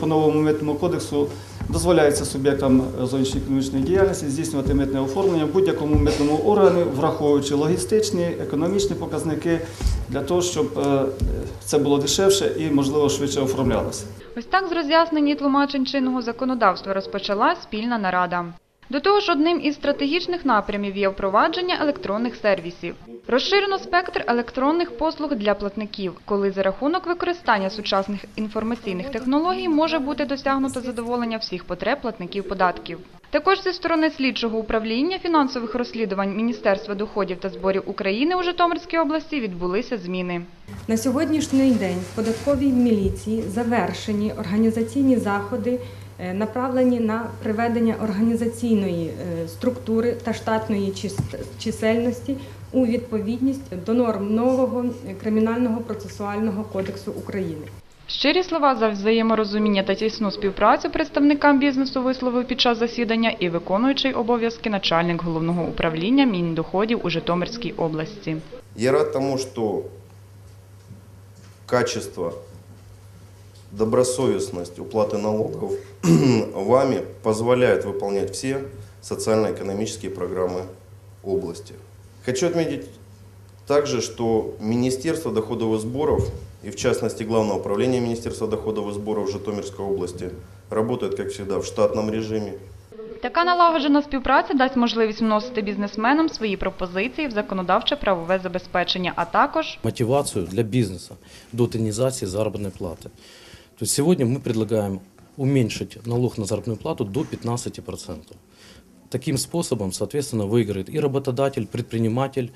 По новому митному кодексу дозволяється суб'єктам зовнішньої економічної діяльності здійснювати митне оформлення в будь-якому митному органі, враховуючи логістичні, економічні показники, для того, щоб е, це було дешевше і, можливо, швидше оформлялося. Ось так з роз'яснення тлумачень чинного законодавства розпочала спільна нарада. До того ж, одним із стратегічних напрямів є впровадження електронних сервісів. Розширено спектр електронних послуг для платників, коли за рахунок використання сучасних інформаційних технологій може бути досягнуто задоволення всіх потреб платників податків. Також зі сторони слідчого управління фінансових розслідувань Міністерства доходів та зборів України у Житомирській області відбулися зміни. На сьогоднішній день в податковій міліції завершені організаційні заходи, направлені на приведення організаційної е, структури та штатної чисельності у відповідність до норм нового кримінального процесуального кодексу України. Щирі слова за взаєморозуміння та тісну співпрацю представникам бізнесу висловив під час засідання і виконуючий обов'язки начальник головного управління Міндоходів у Житомирській області. Я рад тому, что качество, добросовестность уплаты налогов вами позволяет выполнять все социально-экономические программы области. Хочу отметить также, что Министерство доходов и сборов, и в частности Главное управление Министерства доходов и сборов Житомирской области, работает, как всегда, в штатном режиме. Така налагоджена співпраця дасть можливість вносити бізнесменам свої пропозиції в законодавче правове забезпечення, а також мотивацию для бизнеса до тонизации заработной платы. То есть сегодня мы предлагаем уменьшить налог на заработную плату до 15%. Таким способом, соответственно, выиграет и работодатель, предприниматель.